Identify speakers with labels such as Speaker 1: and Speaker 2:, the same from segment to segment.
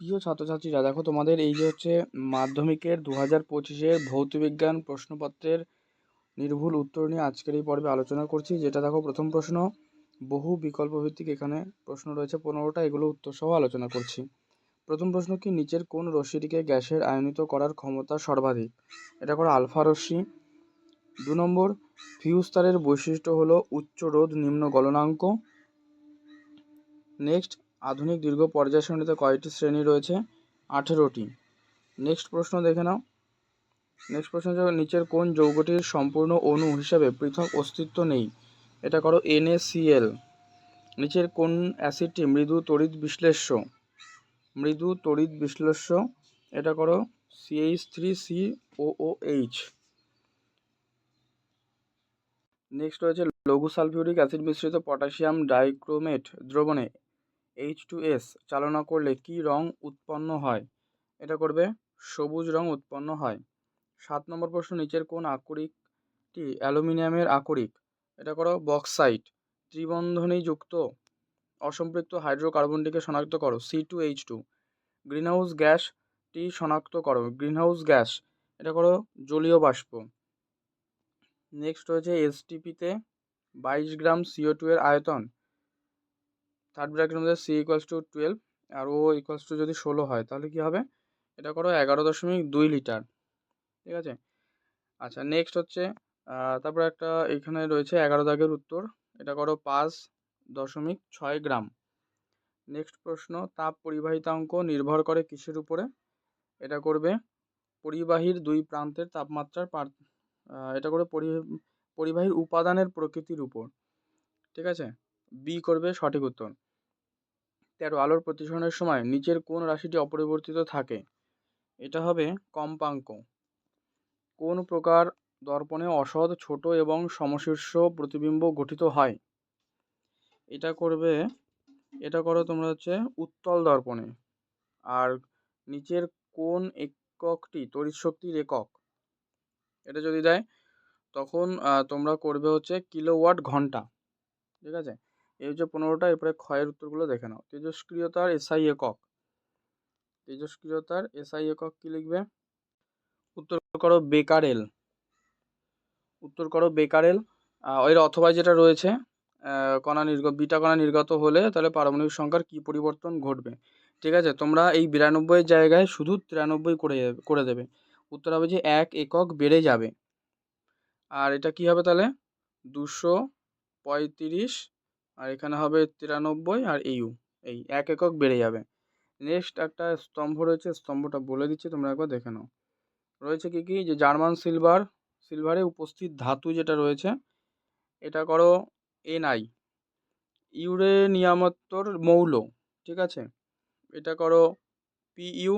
Speaker 1: প্রিয় ছাত্রছাত্রীরা, দেখো তোমাদের এই যে হচ্ছে মাধ্যমিকের দু হাজার পঁচিশের ভৌতবিজ্ঞান প্রশ্নপত্রের নির্ভুল উত্তর নিয়ে আজকের এই পর্বে আলোচনা করছি। যেটা দেখো প্রথম প্রশ্ন, বহু বিকল্প ভিত্তিক এখানে প্রশ্ন রয়েছে, পনেরোটা এগুলো উত্তর সহ আলোচনা করছি। প্রথম প্রশ্ন কি, নিচের কোন রশ্মিটিকে গ্যাসের আয়নিত করার ক্ষমতা সর্বাধিক? এটা করো আলফা রশ্মি। দু নম্বর, ফিউজ তারের বৈশিষ্ট্য হলো উচ্চ রোধ নিম্ন গলনাঙ্ক। নেক্সট আধুনিক দীর্ঘ পর্যায় সারণীতে কয়টি শ্রেণি রয়েছে? আঠেরোটি। নেক্সট প্রশ্ন দেখে নাও। নেক্সট প্রশ্ন হচ্ছে, নিচের কোন যৌগটির সম্পূর্ণ অণু হিসাবে পৃথক অস্তিত্ব নেই? এটা করো এনএসিএল নিচের কোন অ্যাসিডটি মৃদু তড়িৎ বিশ্লেষ্য? মৃদু তড়িৎ বিশ্লেষ্য, এটা করো CH three C O H next রয়েছে, লঘু সালফিউরিক অ্যাসিড মিশ্রিত পটাশিয়াম ডাইক্রোমেট দ্রবণে এইচ টু এস চালনা করলে কি রং উৎপন্ন হয়? এটা করবে, সবুজ রং উৎপন্ন হয়। সাত নম্বর প্রশ্ন, নিচের কোন আকরিকটি অ্যালুমিনিয়ামের আকরিক? এটা করো, বক্সাইট, ত্রিবন্ধনীযুক্ত, অসম্পৃক্ত হাইড্রোকার্বনটিকে শনাক্ত করো C two H two greenhouse গ্যাসটি শনাক্ত করো, গ্রিনহাউস গ্যাস, এটা করো, জলীয় বাষ্প। নেক্সট রয়েছে এসটিপিতে বাইশ গ্রাম সিও টু এর আয়তন। থার্ড ব্র্যাকেটের মধ্যে সি ইকুয়ালস টু টুয়েলভ আর ও ইকুয়ালস টু যদি ষোলো হয়, তাহলে কী হবে? এটা করো এগারো দশমিক দুই লিটার, ঠিক আছে? আচ্ছা নেক্সট হচ্ছে তারপর একটা এখানে রয়েছে এগারো দাগের উত্তর, এটা করো পাঁচ দশমিক ছয় গ্রাম। নেক্সট প্রশ্ন, তাপ পরিবাহিতাঙ্ক নির্ভর করে কিসের উপরে? এটা করবে পরিবাহীর দুই প্রান্তের তাপমাত্রার পার এটা করে পরিবাহীর উপাদানের প্রকৃতির উপর, ঠিক আছে? বি করবে সঠিক উত্তর। তেরো আলোর প্রতিসরণের সময় নিচের কোন রাশিটি অপরিবর্তিত থাকে? এটা হবে কম্পাঙ্ক। কোন প্রকার দর্পণে অসৎ, ছোট এবং সমশীর্ষ প্রতিবিম্ব গঠিত হয়? এটা করবে, এটা করো তোমরা হচ্ছে উত্তল দর্পণে। আর নিচের কোন এককটি তড়িৎ শক্তির একক? এটা যদি দেয়, তখন তোমরা করবে হচ্ছে কিলোওয়াট ঘণ্টা। ঠিক আছে? এই হচ্ছে পনেরোটা, এরপরে ক্ষয়ের উত্তরগুলো দেখে নাও। তেজস্ক্রিয়তার এসআই একক। তেজস্ক্রিয়তার এসআই একক কী লিখবে? উত্তর করো বেকারেল উত্তর করো বেকারেল এর অথবা যেটা রয়েছে কণা নির্গত বিটা কণা নির্গত হলে তাহলে পারমাণবিক সংখ্যার কী পরিবর্তন ঘটবে? ঠিক আছে, তোমরা এই বিরানব্বইয়ের জায়গায় শুধু তিরানব্বই করে করে দেবে। উত্তর হবে যে এক একক বেড়ে যাবে। আর এটা কী হবে তাহলে? দুশো পঁয়ত্রিশ আর এখানে হবে তিরানব্বই আর ইউ এই এক একক বেড়ে যাবে। নেক্সট একটা স্তম্ভ রয়েছে, স্তম্ভটা বলে দিচ্ছি, তোমরা একবার দেখে নাও। রয়েছে কি কি? যে জার্মান সিলভার, সিলভারে উপস্থিত ধাতু যেটা রয়েছে, এটা করো এনআই ইউরেনিয়ামত্তর মৌল, ঠিক আছে? এটা করো পিইউ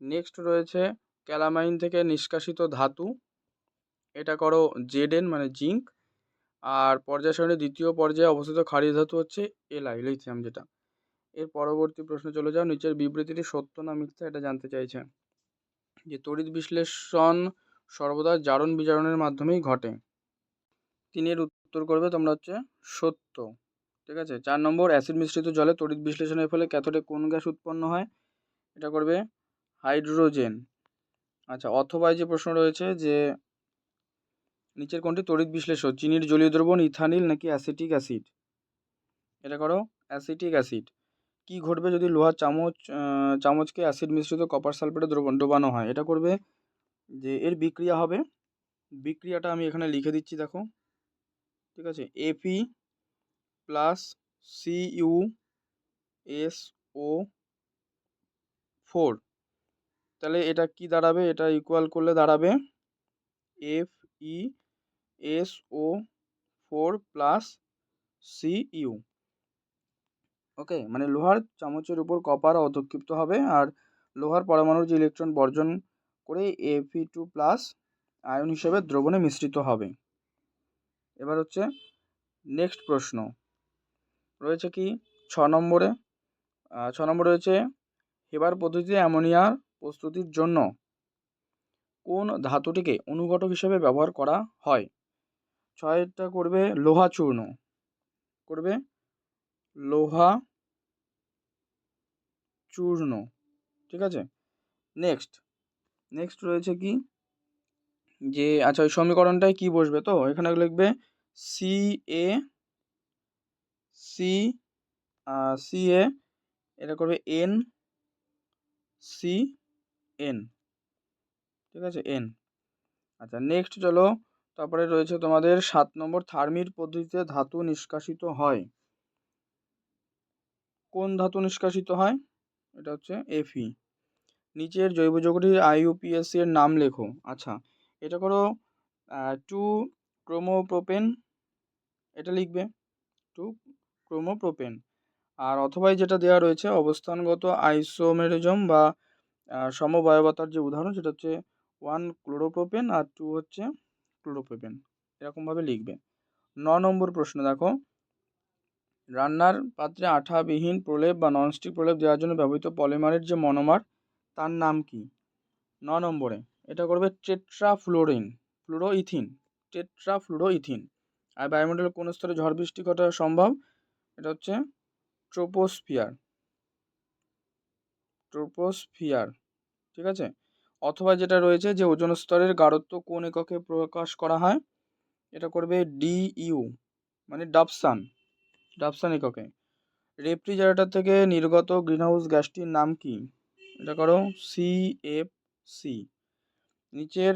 Speaker 1: নেক্সট রয়েছে ক্যালামাইন থেকে নিষ্কাশিত ধাতু, এটা করো জেডেন মানে জিঙ্ক আর পর্যায় সারণীর দ্বিতীয় পর্যায়ে অবস্থিত ক্ষারীয় ধাতু হচ্ছে এলাই লিথিয়াম যেটা। এর পরবর্তী প্রশ্ন চলে যাও, নিচের বিবৃতিটি সত্য না মিথ্যা এটা জানতে চাইছে। যে তড়িৎ বিশ্লেষণ সর্বদা জারণ বিজারণের মাধ্যমেই ঘটে। তিনের উত্তর করবে তোমরা হচ্ছে সত্য। ঠিক আছে? চার নম্বর অ্যাসিড মিশ্রিত জলে তড়িৎ বিশ্লেষণের ফলে ক্যাথোডে কোন গ্যাস উৎপন্ন হয়? এটা করবে হাইড্রোজেন আচ্ছা অথবা যে প্রশ্ন রয়েছে যে নিচের কোনটি তড়িৎ বিশ্লেষণ, চিনির জলীয় দ্রবণ, ইথানিল নাকি অ্যাসিটিক অ্যাসিড? এটা করো, অ্যাসিটিক অ্যাসিড। কি ঘটবে যদি লোহার চামচ চামচকে অ্যাসিড মিশ্রিত কপার সালফেটে দ্রবণ ডোবানো হয়? এটা করবে যে এর বিক্রিয়া হবে, বিক্রিয়াটা আমি এখানে লিখে দিচ্ছি, দেখো। ঠিক আছে? AP plus C U S O four তাহলে এটা কি দাঁড়াবে? এটা ইকুয়াল করলে দাঁড়াবে F E S O four plus C U okay মানে লোহার চামচের উপর কপার অধক্ষিপ্ত হবে আর লোহার পরমাণুর যে ইলেকট্রন বর্জন করে এফি টু প্লাস আয়ন হিসেবে দ্রবণে মিশ্রিত হবে। এবার হচ্ছে নেক্সট প্রশ্ন। রয়েছে কি ছ নম্বরে? ছ নম্বর রয়েছে, হেবার পদ্ধতিতে অ্যামোনিয়ার প্রস্তুতির জন্য কোন ধাতুটিকে অনুঘটক হিসেবে ব্যবহার করা হয়? ছয়টা করবে লোহা চূর্ণ। করবে লোহা চূর্ণ। ঠিক আছে? নেক্সট নেক্সট রয়েছে কি? যে আচ্ছা ওই সমীকরণটায় কি বসবে? তো এখানে লিখবে C A C C A এটা করবে এন সি এন ঠিক আছে? এন আচ্ছা নেক্সট চলো তারপরে রয়েছে তোমাদের সাত নম্বর, থার্মির পদ্ধতিতে ধাতু নিষ্কাশিত হয়। কোন ধাতু নিষ্কাশিত হয়? এটা হচ্ছে এফি নিচের জৈব যৌগটির আইইউপিএসসি এর নাম লেখো। আচ্ছা এটা করো টু ক্রোমোপ্রোপেন, এটা লিখবে, টু ক্রোমোপ্রোপেন। আর অথবা যেটা দেওয়া রয়েছে, অবস্থানগত আইসোমেরিজম বা সমবায়বতার যে উদাহরণ, সেটা হচ্ছে ওয়ান ক্লোরোপ্রোপেন আর টু হচ্ছে ক্লোরোপ্রোপেন এরকমভাবে লিখবে ন নম্বর প্রশ্ন, দেখো। রান্নার পাত্রে আঠাবিহীন প্রলেপ বা ননস্টিক প্রলেপ দেওয়ার জন্য ব্যবহৃত পলিমারের যে মনোমার, তার নাম কি? ন নম্বরে, এটা করবে টেট্রাফ্লোরিন, ফ্লুরোইথিন, টেট্রাফ্লুরোইথিন। আর বায়ুমণ্ডলের কোন স্তরে ঝড় বৃষ্টি ঘটা সম্ভব? এটা হচ্ছে ট্রোপোস্ফিয়ার। ট্রোপোস্ফিয়ার, ঠিক আছে? অথবা যেটা রয়েছে যে ওজন স্তরের গাঢ়ত্ব কোন এককে প্রকাশ করা হয়? এটা করবে ডিইউ মানে ডাবসান ডাবসান এককে। রেফ্রিজারেটর থেকে নির্গত গ্রিনহাউস গ্যাসটির নাম কি? এটা করো সি এফ সি। নিচের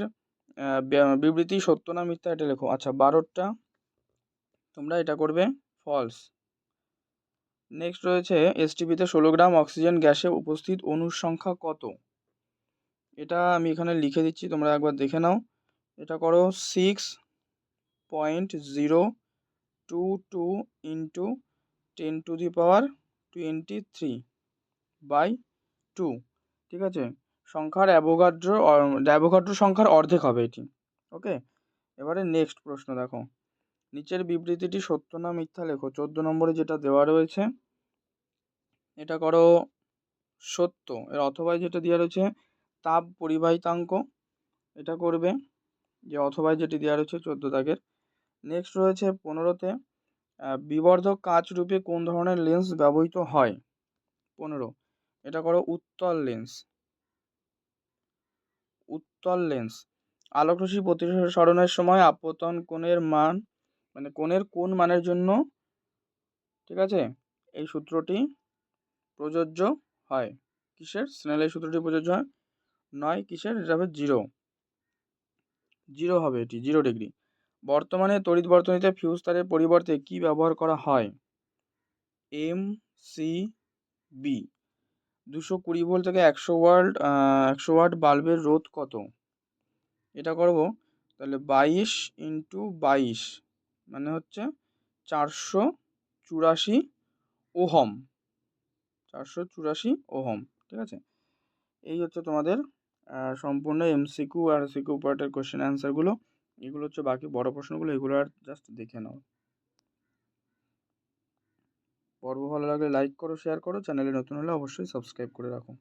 Speaker 1: বিবৃতি সত্য না মিথ্যা এটা লেখো। আচ্ছা বারোটা। তোমরা এটা করবে ফলস। নেক্সট রয়েছে এসটিপিতে ষোলো গ্রাম অক্সিজেন গ্যাসে উপস্থিত অণুর সংখ্যা কত? এটা আমি এখানে লিখে দিচ্ছি, তোমরা একবার দেখে নাও। এটা করো six point zero two two into ten to the power twenty three by two ঠিক আছে? সংখ্যার অ্যাভোগাড্রো অ্যাভোগাড্রো সংখ্যার অর্ধেক হবে এটি, ওকে? এবারে নেক্সট প্রশ্ন দেখো। নিচের বিবৃতিটি সত্য না মিথ্যা লেখো। চোদ্দ নম্বরে যেটা দেওয়া রয়েছে, এটা করো সত্য। এর অথবা যেটা দেওয়া রয়েছে তাপ পরিবাহিতাঙ্ক, এটা করবে যে অথবা যেটি দেওয়া রয়েছে চোদ্দ দাগের। নেক্সট রয়েছে পনেরোতে বিবর্ধক কাচ রূপে কোন ধরনের লেন্স ব্যবহৃত হয়? পনেরো, এটা করো উত্তল লেন্স উত্তল লেন্স আলোকরশ্মি প্রতিসরণের সময় আপতন কোণের মান মানে কোণের কোন মানের জন্য? ঠিক আছে? এই সূত্রটি প্রযোজ্য হয়। কিসের? স্নেলের সূত্রটি প্রযোজ্য হয়। নয় কিসের? এটা হবে জিরো জিরো হবে এটি জিরো ডিগ্রি বর্তমানে তড়িৎ বর্তনীতে ফিউজ তারের পরিবর্তে কি ব্যবহার করা হয়? এম সি বি দুশো কুড়ি ভোল্ট থেকে একশো ওয়াট একশো ওয়াট বাল্বের রোধ কত? এটা করব, তাহলে বাইশ ইন্টু বাইশ মানে হচ্ছে চারশো চুরাশি ওহম। চারশো চুরাশি ওহম, ঠিক আছে? এই হচ্ছে তোমাদের সম্পূর্ণ এমসিকিউ আর সিকিউ পার্টের কোশ্চেন অ্যান্সারগুলো এগুলো হচ্ছে বাকি বড় প্রশ্নগুলো, এগুলো আর জাস্ট দেখে নাও। পর্ব ভালো লাগলে লাইক করো শেয়ার করো চ্যানেলে নতুন হলে অবশ্যই সাবস্ক্রাইব করে রাখো।